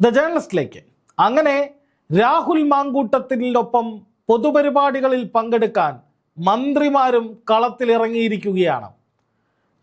The ജേർണലിസ്റ്റിലേക്ക് അങ്ങനെ രാഹുൽ മാങ്കൂട്ടത്തിനൊപ്പം പൊതുപരിപാടികളിൽ പങ്കെടുക്കാൻ മന്ത്രിമാരും കളത്തിലിറങ്ങിയിരിക്കുകയാണ്.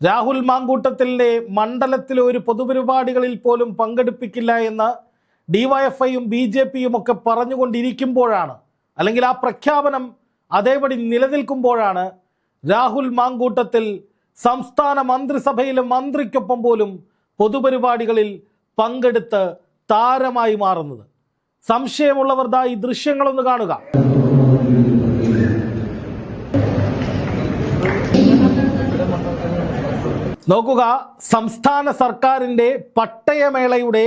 രാഹുൽ മാങ്കൂട്ടത്തിലെ മണ്ഡലത്തിലെ ഒരു പൊതുപരിപാടികളിൽ പോലും പങ്കെടുപ്പിക്കില്ല എന്ന് ഡിവൈഎഫ്ഐയും ബി ജെ പിയും ഒക്കെ പറഞ്ഞുകൊണ്ടിരിക്കുമ്പോഴാണ് അല്ലെങ്കിൽ ആ പ്രഖ്യാപനം അതേപടി നിലനിൽക്കുമ്പോഴാണ് രാഹുൽ മാങ്കൂട്ടത്തിൽ സംസ്ഥാന മന്ത്രിസഭയിലെ മന്ത്രിക്കൊപ്പം പോലും പൊതുപരിപാടികളിൽ പങ്കെടുത്ത് താരമായി മാറുന്നത്. സംശയമുള്ളവർ ദാ ഈ ദൃശ്യങ്ങളൊന്ന് കാണുക. നോക്കുക സംസ്ഥാന സർക്കാരിന്റെ പട്ടയമേളയുടെ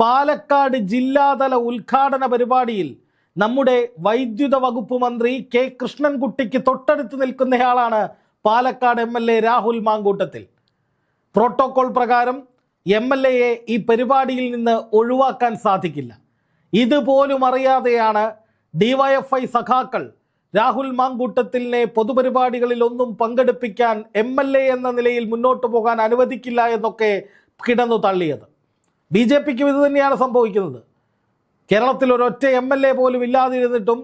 പാലക്കാട് ജില്ലാതല ഉദ്ഘാടന പരിപാടിയിൽ നമ്മുടെ വൈദ്യുത വകുപ്പ് മന്ത്രി കെ കൃഷ്ണൻകുട്ടിക്ക് തൊട്ടടുത്ത് നിൽക്കുന്നയാളാണ് പാലക്കാട് എം രാഹുൽ മാങ്കൂട്ടത്തിൽ. പ്രോട്ടോകോൾ പ്രകാരം എം എൽ എയെ ഈ പരിപാടിയിൽ നിന്ന് ഒഴിവാക്കാൻ സാധിക്കില്ല. ഇതുപോലും അറിയാതെയാണ് ഡിവൈഎഫ്ഐ സഖാക്കൾ രാഹുൽ മാങ്കൂട്ടത്തിലിനെ പൊതുപരിപാടികളിൽ ഒന്നും പങ്കെടുപ്പിക്കാൻ എം എൽ എ എന്ന നിലയിൽ മുന്നോട്ട് പോകാൻ അനുവദിക്കില്ല എന്നൊക്കെ കിടന്നു തള്ളിയത്. ബി ജെ പിക്കും ഇത് തന്നെയാണ് സംഭവിക്കുന്നത്. കേരളത്തിൽ ഒരൊറ്റ എം എൽ എ പോലും ഇല്ലാതിരുന്നിട്ടും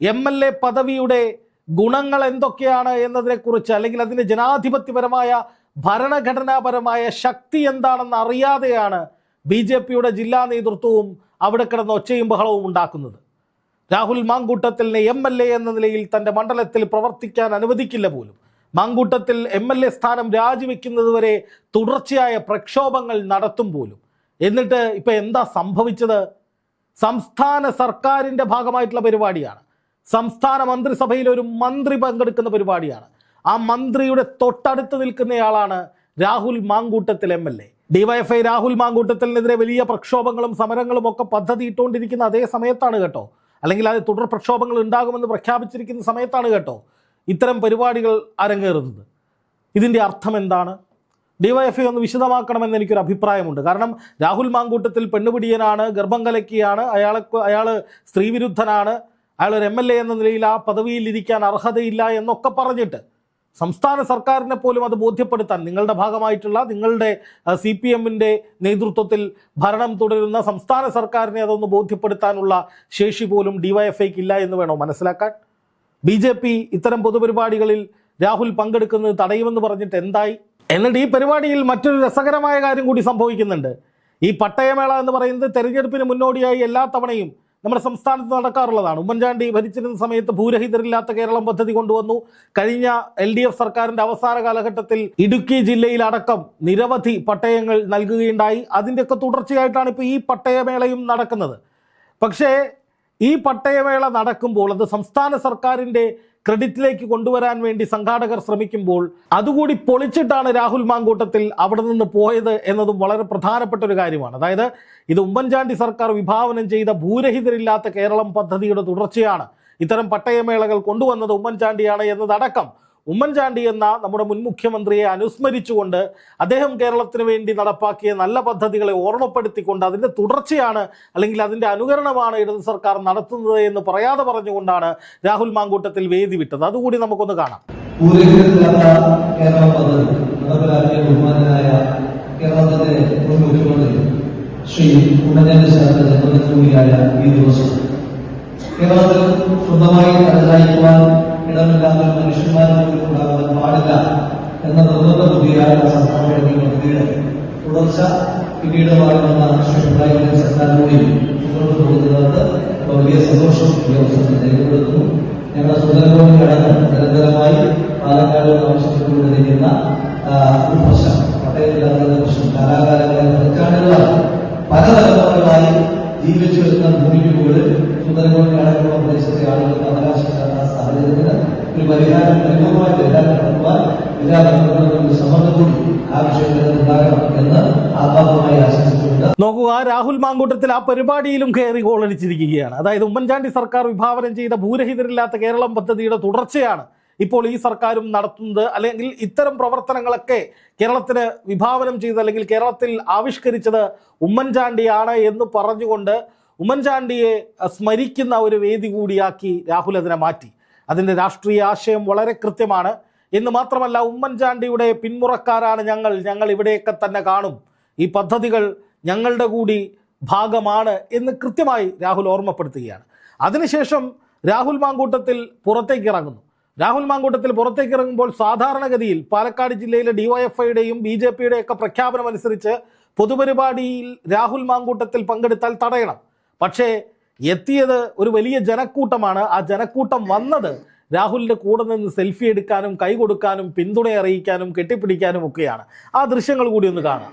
എം എൽ എ പദവിയുടെ ഗുണങ്ങൾ എന്തൊക്കെയാണ് എന്നതിനെക്കുറിച്ച് അല്ലെങ്കിൽ അതിന്റെ ജനാധിപത്യപരമായ ഭരണഘടനാപരമായ ശക്തി എന്താണെന്ന് അറിയാതെയാണ് ബി ജെ പിയുടെ ജില്ലാ നേതൃത്വവും അവിടെ കിടന്ന് ഒച്ചയും ബഹളവും ഉണ്ടാക്കുന്നത്. രാഹുൽ മാങ്കൂട്ടത്തിലിനെ എം എൽ എ എന്ന നിലയിൽ തന്റെ മണ്ഡലത്തിൽ പ്രവർത്തിക്കാൻ അനുവദിക്കില്ല പോലും. മാങ്കൂട്ടത്തിൽ എം എൽ എ സ്ഥാനം രാജിവെക്കുന്നതുവരെ തുടർച്ചയായ പ്രക്ഷോഭങ്ങൾ നടത്തും പോലും. എന്നിട്ട് ഇപ്പം എന്താ സംഭവിച്ചത്? സംസ്ഥാന സർക്കാരിന്റെ ഭാഗമായിട്ടുള്ള പരിപാടിയാണ്. സംസ്ഥാന മന്ത്രിസഭയിൽ ഒരു മന്ത്രി പങ്കെടുക്കുന്ന പരിപാടിയാണ്. ആ മന്ത്രിയുടെ തൊട്ടടുത്ത് നിൽക്കുന്നയാളാണ് Rahul Mamkootathil M L A. DYFI Rahul മാങ്കൂട്ടത്തിനെതിരെ വലിയ പ്രക്ഷോഭങ്ങളും സമരങ്ങളും ഒക്കെ പദ്ധതി ഇട്ടുകൊണ്ടിരിക്കുന്ന അതേ സമയത്താണ് കേട്ടോ. അല്ലെങ്കിൽ അത് തുടർ പ്രക്ഷോഭങ്ങൾ ഉണ്ടാകുമെന്ന് പ്രഖ്യാപിച്ചിരിക്കുന്ന സമയത്താണ് കേട്ടോ ഇത്തരം പരിപാടികൾ അരങ്ങേറുന്നത്. ഇതിന്റെ അർത്ഥം എന്താണ്? ഡിവൈഎഫ്ഐ ഒന്ന് വിശദമാക്കണമെന്ന് എനിക്കൊരു അഭിപ്രായമുണ്ട്. കാരണം രാഹുൽ മാങ്കൂട്ടത്തിൽ പെണ്ണുപിടിയനാണ് ഗർഭം കലക്കിയാണ് അയാളെ അയാൾ സ്ത്രീവിരുദ്ധനാണ് അയാൾ ഒരു എം എൽ എ എന്ന നിലയിൽ ആ പദവിയിൽ ഇരിക്കാൻ അർഹതയില്ല എന്നൊക്കെ പറഞ്ഞിട്ട് സംസ്ഥാന സർക്കാരിനെ പോലും അത് ബോധ്യപ്പെടുത്താൻ നിങ്ങളുടെ ഭാഗമായിട്ടുള്ള നിങ്ങളുടെ സി പി എമ്മിന്റെ നേതൃത്വത്തിൽ ഭരണം തുടരുന്ന സംസ്ഥാന സർക്കാരിനെ അതൊന്ന് ബോധ്യപ്പെടുത്താനുള്ള ശേഷി പോലും ഡിവൈഎഫ്ഐക്ക് ഇല്ല എന്ന് വേണോ മനസ്സിലാക്കാൻ? ബി ജെ പി ഇത്തരം പൊതുപരിപാടികളിൽ രാഹുൽ പങ്കെടുക്കുന്നത് തടയുമെന്ന് പറഞ്ഞിട്ട് എന്തായി? എന്നിട്ട് ഈ പരിപാടിയിൽ മറ്റൊരു രസകരമായ കാര്യം കൂടി സംഭവിക്കുന്നുണ്ട്. ഈ പട്ടയമേള എന്ന് പറയുന്നത് തെരഞ്ഞെടുപ്പിന് മുന്നോടിയായി എല്ലാ തവണയും നമ്മുടെ സംസ്ഥാനത്ത് നടക്കാറുള്ളതാണ്. ഉമ്മൻചാണ്ടി ഭരിച്ചിരുന്ന സമയത്ത് ഭൂരഹിതരില്ലാത്ത കേരളം പദ്ധതി കൊണ്ടുവന്നു. കഴിഞ്ഞ എൽ ഡി എഫ് സർക്കാരിന്റെ അവസാന കാലഘട്ടത്തിൽ ഇടുക്കി ജില്ലയിലടക്കം നിരവധി പട്ടയങ്ങൾ നൽകുകയുണ്ടായി. അതിന്റെയൊക്കെ തുടർച്ചയായിട്ടാണ് ഇപ്പോൾ ഈ പട്ടയമേളയും നടക്കുന്നത്. പക്ഷേ ഈ പട്ടയമേള നടക്കുമ്പോൾ അത് സംസ്ഥാന സർക്കാരിന്റെ ക്രെഡിറ്റിലേക്ക് കൊണ്ടുവരാൻ വേണ്ടി സംഘാടകർ ശ്രമിക്കുമ്പോൾ അതുകൂടി പൊളിച്ചിട്ടാണ് രാഹുൽ മാങ്കൂട്ടത്തിൽ അവിടെ നിന്ന് പോയത് എന്നതും വളരെ പ്രധാനപ്പെട്ട ഒരു കാര്യമാണ്. അതായത് ഇത് ഉമ്മൻചാണ്ടി സർക്കാർ വിഭാവനം ചെയ്ത ഭൂരഹിതരില്ലാത്ത കേരളം പദ്ധതിയുടെ തുടർച്ചയാണ്. ഇത്തരം പട്ടയമേളകൾ കൊണ്ടുവന്നത് ഉമ്മൻചാണ്ടിയാണ് എന്നതടക്കം ഉമ്മൻചാണ്ടി എന്ന നമ്മുടെ മുൻ മുഖ്യമന്ത്രിയെ അനുസ്മരിച്ചുകൊണ്ട് അദ്ദേഹം കേരളത്തിന് വേണ്ടി നടപ്പാക്കിയ നല്ല പദ്ധതികളെ ഓർമ്മപ്പെടുത്തിക്കൊണ്ട് അതിന്റെ തുടർച്ചയാണ് അല്ലെങ്കിൽ അതിന്റെ അനുകരണമാണ് ഇടത് സർക്കാർ നടത്തുന്നത് എന്ന് പറയാതെ പറഞ്ഞുകൊണ്ടാണ് രാഹുൽ മാങ്കൂട്ടത്തിൽ വേദി വിട്ടത്. അതുകൂടി നമുക്കൊന്ന് കാണാം. ശ്രീ ഈ ദിവസം. കേരളത്തിൽ സ്വന്തമായി തലചായ്ക്കുവാൻ ഇടമില്ലാത്ത മനുഷ്യന്മാരെ പോലും ഉണ്ടാകാൻ പാടില്ല എന്ന നിർബന്ധ ബുദ്ധിയായ സംസ്ഥാനങ്ങളുടെ പദ്ധതിയുടെ തുടർച്ച പിന്നീട് വാഴുന്ന ശ്രീ വിജയൻ സർക്കാരിലൂടെ മുന്നോട്ട് പോകുന്നത് വലിയ സന്തോഷം ഈ അവസരത്തിൽ രേഖപ്പെടുത്തുന്നു. ഞങ്ങളുടെ സുന്ദരഗോവിന്റെ കടന്ന് നിരന്തരമായി പാലക്കാട് ആവശ്യപ്പെട്ടുകൊണ്ടിരിക്കുന്ന ഒരു പ്രശ്നം പട്ടയമില്ലാത്ത പ്രശ്നം കാലാകാലങ്ങളായി രാഹുൽ മാങ്കൂട്ടത്തിൽ ആ പരിപാടിയിലും കയറി ഗോളടിച്ചിരിക്കുകയാണ് അതായത് ഉമ്മൻചാണ്ടി സർക്കാർ വിഭാവനം ചെയ്ത ഭൂരഹിതരില്ലാത്ത കേരളം പദ്ധതിയുടെ തുടർച്ചയാണ് ഇപ്പോൾ ഈ സർക്കാരും നടത്തുന്നത്. അല്ലെങ്കിൽ ഇത്തരം പ്രവർത്തനങ്ങളൊക്കെ കേരളത്തിന് വിഭാവനം ചെയ്ത് അല്ലെങ്കിൽ കേരളത്തിൽ ആവിഷ്കരിച്ചത് ഉമ്മൻചാണ്ടിയാണ് എന്ന് പറഞ്ഞുകൊണ്ട് ഉമ്മൻചാണ്ടിയെ സ്മരിക്കുന്ന ഒരു വേദി കൂടിയാക്കി രാഹുൽ അതിനെ മാറ്റി. അതിന്റെ രാഷ്ട്രീയ ആശയം വളരെ കൃത്യമാണ്. എന്ന് മാത്രമല്ല ഉമ്മൻചാണ്ടിയുടെ പിന്മുറക്കാരാണ് ഞങ്ങൾ. ഞങ്ങൾ ഇവിടെയൊക്കെ തന്നെ കാണും. ഈ പദ്ധതികൾ ഞങ്ങളുടെ കൂടി ഭാഗമാണ് എന്ന് കൃത്യമായി രാഹുൽ ഓർമ്മപ്പെടുത്തുകയാണ്. അതിനുശേഷം രാഹുൽ മാങ്കൂട്ടത്തിൽ പുറത്തേക്ക് ഇറങ്ങുന്നു. രാഹുൽ മാങ്കൂട്ടത്തിൽ പുറത്തേക്ക് ഇറങ്ങുമ്പോൾ സാധാരണഗതിയിൽ പാലക്കാട് ജില്ലയിലെ ഡിവൈഎഫ്ഐയുടെയും ബി ജെ പിയുടെയൊക്കെ പ്രഖ്യാപനം അനുസരിച്ച് പൊതുപരിപാടിയിൽ രാഹുൽ മാങ്കൂട്ടത്തിൽ പങ്കെടുത്താൽ തടയണം. പക്ഷേ എത്തിയത് ഒരു വലിയ ജനക്കൂട്ടമാണ്. ആ ജനക്കൂട്ടം വന്നത് രാഹുലിന്റെ കൂടെ നിന്ന് സെൽഫി എടുക്കാനും കൈ കൊടുക്കാനും പിന്തുണ അറിയിക്കാനും കെട്ടിപ്പിടിക്കാനും ഒക്കെയാണ്. ആ ദൃശ്യങ്ങൾ കൂടി ഒന്ന് കാണാം.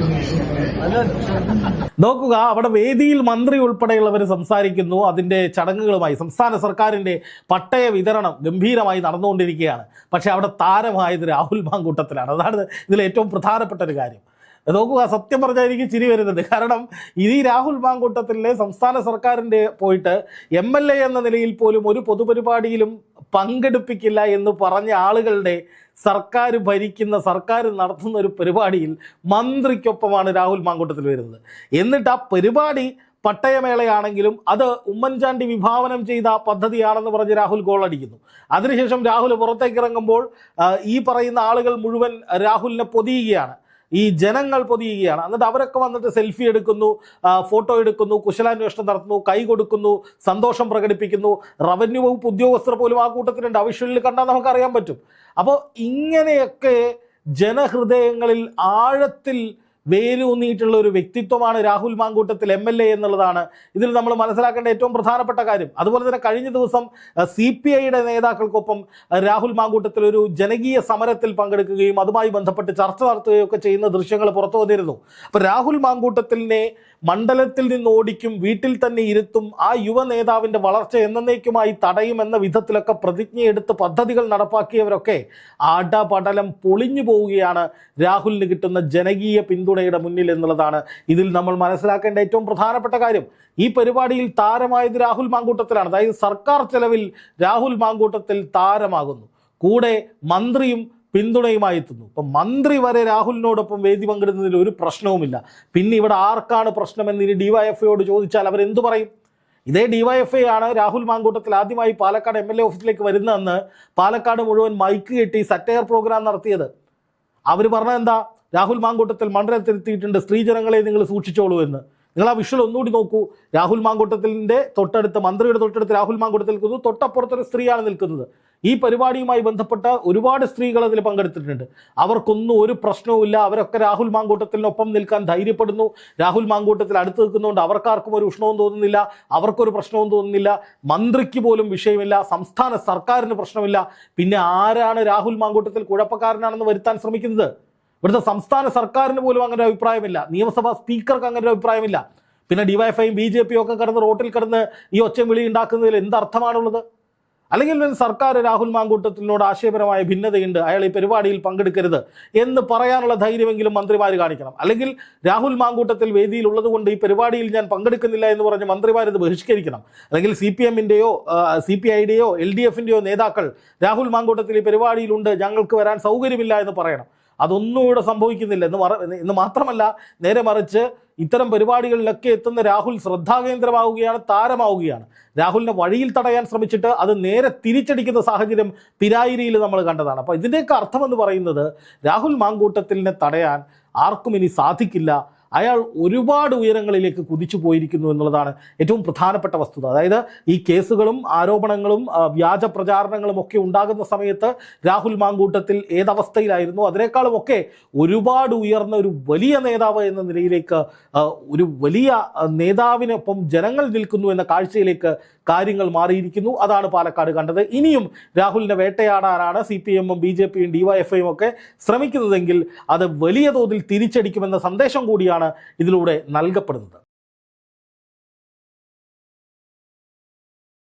നോക്കുക അവിടെ വേദിയിൽ മന്ത്രി ഉൾപ്പെടെയുള്ളവർ സംസാരിക്കുന്നു. അതിന്റെ ചടങ്ങുകളുമായി സംസ്ഥാന സർക്കാരിന്റെ പട്ടയ വിതരണം ഗംഭീരമായി നടന്നുകൊണ്ടിരിക്കുകയാണ്. പക്ഷേ അവിടെ താരമായത് രാഹുൽ മാങ്കൂട്ടത്തിലാണ്. അതാണ് ഇതിൽ ഏറ്റവും പ്രധാനപ്പെട്ട ഒരു കാര്യം. നോക്കുക സത്യം പറഞ്ഞാൽ എനിക്ക് ചിരി വരുന്നുണ്ട്. കാരണം ഇത് രാഹുൽ മാങ്കൂട്ടത്തിലെ സംസ്ഥാന സർക്കാരിന്റെ പോയിട്ട് എം എൽ എ എന്ന നിലയിൽ പോലും ഒരു പൊതുപരിപാടിയിലും പങ്കെടുപ്പിക്കില്ല എന്ന് പറഞ്ഞ ആളുകളുടെ സർക്കാർ ഭരിക്കുന്ന സർക്കാർ നടത്തുന്ന ഒരു പരിപാടിയിൽ മന്ത്രിക്കൊപ്പമാണ് രാഹുൽ മാങ്കൂട്ടത്തിൽ വരുന്നത്. എന്നിട്ട് ആ പരിപാടി പട്ടയമേളയാണെങ്കിലും അത് ഉമ്മൻചാണ്ടി വിഭാവനം ചെയ്ത പദ്ധതിയാണെന്ന് പറഞ്ഞ് രാഹുൽ ഗോളടിക്കുന്നു. അതിനുശേഷം രാഹുൽ പുറത്തേക്ക് ഇറങ്ങുമ്പോൾ ഈ പറയുന്ന ആളുകൾ മുഴുവൻ രാഹുലിനെ പൊതിയുകയാണ്. ഈ ജനങ്ങൾ പൊതിയുകയാണ്. എന്നിട്ട് അവരൊക്കെ വന്നിട്ട് സെൽഫി എടുക്കുന്നു ഫോട്ടോ എടുക്കുന്നു കുശലാന്വേഷണം നടത്തുന്നു കൈ കൊടുക്കുന്നു സന്തോഷം പ്രകടിപ്പിക്കുന്നു. റവന്യൂ വകുപ്പ് ഉദ്യോഗസ്ഥർ പോലും ആ കൂട്ടത്തിലുണ്ട്. ആ കണ്ടാൽ നമുക്ക് അറിയാൻ പറ്റും. അപ്പോൾ ഇങ്ങനെയൊക്കെ ജനഹൃദയങ്ങളിൽ ആഴത്തിൽ വേരൂന്നിയിട്ടുള്ള ഒരു വ്യക്തിത്വമാണ് Rahul Mamkootathil M L A എന്നുള്ളതാണ്. ഇതിൽ നമ്മൾ മനസ്സിലാക്കേണ്ട ഏറ്റവും പ്രധാനപ്പെട്ട കാര്യം. അതുപോലെ തന്നെ കഴിഞ്ഞ ദിവസം സി പി ഐയുടെ നേതാക്കൾക്കൊപ്പം രാഹുൽ മാങ്കൂട്ടത്തിൽ ഒരു ജനകീയ സമരത്തിൽ പങ്കെടുക്കുകയും അതുമായി ബന്ധപ്പെട്ട് ചർച്ച നടത്തുകയും ഒക്കെ ചെയ്യുന്ന ദൃശ്യങ്ങൾ പുറത്തു വന്നിരുന്നു. അപ്പോൾ രാഹുൽ മാങ്കൂട്ടത്തിലിനെ മണ്ഡലത്തിൽ നിന്ന് ഓടിക്കും വീട്ടിൽ തന്നെ ഇരുത്തും ആ യുവ നേതാവിന്റെ വളർച്ച എന്നേക്കുമായി തടയുമെന്ന വിധത്തിലൊക്കെ പ്രതിജ്ഞയെടുത്ത് പദ്ധതികൾ നടപ്പാക്കിയവരൊക്കെ ആടപടലം പൊളിഞ്ഞു പോവുകയാണ്. രാഹുലിന് കിട്ടുന്ന ജനകീയ പിന്തുണയുടെ മുന്നിൽ എന്നുള്ളതാണ് ഇതിൽ നമ്മൾ മനസ്സിലാക്കേണ്ട ഏറ്റവും പ്രധാനപ്പെട്ട കാര്യം. ഈ പരിപാടിയിൽ താരമായത് രാഹുൽ മാങ്കൂട്ടത്തിലാണ്. അതായത് സർക്കാർ ചെലവിൽ രാഹുൽ മാങ്കൂട്ടത്തിൽ താരമാകുന്നു. കൂടെ മന്ത്രിയും പിന്തുണയുമായി എത്തുന്നു. ഇപ്പം മന്ത്രി വരെ രാഹുലിനോടൊപ്പം വേദി പങ്കിടുന്നതിൽ ഒരു പ്രശ്നവുമില്ല. പിന്നെ ഇവിടെ ആർക്കാണ് പ്രശ്നമെന്ന് ഇനി ഡിവൈഎഫ്ഐയോട് ചോദിച്ചാൽ അവരെന്തു പറയും? ഇതേ ഡിവൈഎഫ്ഐ ആണ് രാഹുൽ മാങ്കൂട്ടത്തിൽ ആദ്യമായി പാലക്കാട് എം എൽ എ ഓഫീസിലേക്ക് വരുന്നതെന്ന് പാലക്കാട് മുഴുവൻ മൈക്ക് കെട്ടി സറ്റയർ പ്രോഗ്രാം നടത്തിയത്. അവർ പറഞ്ഞത് എന്താ രാഹുൽ മാങ്കൂട്ടത്തിൽ മണ്ഡലത്തിലെത്തിയിട്ടുണ്ട്. സ്ത്രീജനങ്ങളെ നിങ്ങൾ സൂക്ഷിച്ചോളൂ എന്ന്. നിങ്ങൾ ആ വിഷ്വൽ ഒന്നുകൂടി നോക്കൂ. രാഹുൽ മാങ്കൂട്ടത്തിന്റെ തൊട്ടടുത്ത് മന്ത്രിയുടെ തൊട്ടടുത്ത് രാഹുൽ മാങ്കൂട്ടത്തിൽ നിൽക്കുന്നു. തൊട്ടപ്പുറത്തൊരു സ്ത്രീയാണ് നിൽക്കുന്നത്. ഈ പരിപാടിയുമായി ബന്ധപ്പെട്ട ഒരുപാട് സ്ത്രീകൾ അതിൽ പങ്കെടുത്തിട്ടുണ്ട്. അവർക്കൊന്നും ഒരു പ്രശ്നവുമില്ല അവരൊക്കെ രാഹുൽ മാങ്കൂട്ടത്തിനൊപ്പം നിൽക്കാൻ ധൈര്യപ്പെടുന്നു. രാഹുൽ മാങ്കൂട്ടത്തിൽ അടുത്ത് നിൽക്കുന്നതുകൊണ്ട് അവർക്കാർക്കും ഒരു ഉഷ്ണവും തോന്നുന്നില്ല. അവർക്കൊരു പ്രശ്നവും തോന്നുന്നില്ല. മന്ത്രിക്ക് പോലും വിഷയമില്ല. സംസ്ഥാന സർക്കാരിന് പ്രശ്നമില്ല. പിന്നെ ആരാണ് രാഹുൽ മാങ്കൂട്ടത്തിൽ കുഴപ്പക്കാരനാണെന്ന് വരുത്താൻ ശ്രമിക്കുന്നത്? ഇവിടുത്തെ സംസ്ഥാന സർക്കാരിന് പോലും അങ്ങനെ അഭിപ്രായമില്ല. നിയമസഭാ സ്പീക്കർക്ക് അങ്ങനെ ഒരു അഭിപ്രായമില്ല. പിന്നെ ഡിവൈഫൈയും ബി ജെ പിയും ഒക്കെ കിടന്ന് റോട്ടിൽ കിടന്ന് ഈ ഒച്ചയും വിളി ഉണ്ടാക്കുന്നതിൽ എന്തർത്ഥമാണുള്ളത് അല്ലെങ്കിൽ സർക്കാർ രാഹുൽ മാങ്കൂട്ടത്തിനോട് ആശയപരമായ ഭിന്നതയുണ്ട്. അയാൾ ഈ പരിപാടിയിൽ പങ്കെടുക്കരുത് എന്ന് പറയാനുള്ള ധൈര്യമെങ്കിലും മന്ത്രിമാർ കാണിക്കണം. അല്ലെങ്കിൽ രാഹുൽ മാങ്കൂട്ടത്തിൽ വേദിയിൽ ഉള്ളതുകൊണ്ട് ഈ പരിപാടിയിൽ ഞാൻ പങ്കെടുക്കുന്നില്ല എന്ന് പറഞ്ഞ് മന്ത്രിമാർ ഇത് ബഹിഷ്കരിക്കണം. അല്ലെങ്കിൽ സി പി എമ്മിന്റെയോ സി പി ഐയുടെയോ എൽ ഡി എഫിന്റെയോ നേതാക്കൾ രാഹുൽ മാങ്കൂട്ടത്തിൽ ഈ പരിപാടിയിലുണ്ട് ഞങ്ങൾക്ക് വരാൻ സൗകര്യമില്ല എന്ന് പറയണം. അതൊന്നും ഇവിടെ സംഭവിക്കുന്നില്ല. എന്ന് മറ എന്ന് മാത്രമല്ല നേരെ മറിച്ച് ഇത്തരം പരിപാടികളിലൊക്കെ എത്തുന്ന രാഹുൽ ശ്രദ്ധാകേന്ദ്രമാവുകയാണ് താരമാവുകയാണ്. രാഹുലിനെ വഴിയിൽ തടയാൻ ശ്രമിച്ചിട്ട് അത് നേരെ തിരിച്ചടിക്കുന്ന സാഹചര്യം പിരായിരിയിൽ നമ്മൾ കണ്ടതാണ്. അപ്പോൾ ഇതിന്റെയൊക്കെ അർത്ഥമെന്ന് പറയുന്നത് രാഹുൽ മാങ്കൂട്ടത്തിലിനെ തടയാൻ ആർക്കും ഇനി സാധിക്കില്ല. അയാൾ ഒരുപാട് ഉയരങ്ങളിലേക്ക് കുതിച്ചു പോയിരിക്കുന്നു എന്നുള്ളതാണ് ഏറ്റവും പ്രധാനപ്പെട്ട വസ്തുത. അതായത് ഈ കേസുകളും ആരോപണങ്ങളും വ്യാജ പ്രചാരണങ്ങളും ഒക്കെ ഉണ്ടാകുന്ന സമയത്ത് രാഹുൽ മാങ്കൂട്ടത്തിൽ ഏതവസ്ഥയിലായിരുന്നു? അതിനേക്കാളും ഒക്കെ ഒരുപാട് ഉയർന്ന ഒരു വലിയ നേതാവ് എന്ന നിലയിലേക്ക് ഒരു വലിയ നേതാവിനൊപ്പം ജനങ്ങൾ നിൽക്കുന്നു എന്ന കാഴ്ചയിലേക്ക് കാര്യങ്ങൾ മാറിയിരിക്കുന്നു. അതാണ് പാലക്കാട് കണ്ടത്. ഇനിയും രാഹുലിനെ വേട്ടയാടാനാണ് സി പി എമ്മും ബി ജെ പിയും ഡിവൈഎഫ്ഐയും ഒക്കെ ശ്രമിക്കുന്നതെങ്കിൽ അത് വലിയ തോതിൽ തിരിച്ചടിക്കുമെന്ന സന്ദേശം കൂടിയാണ് ഇതിലൂടെ നൽകപ്പെടുന്നത്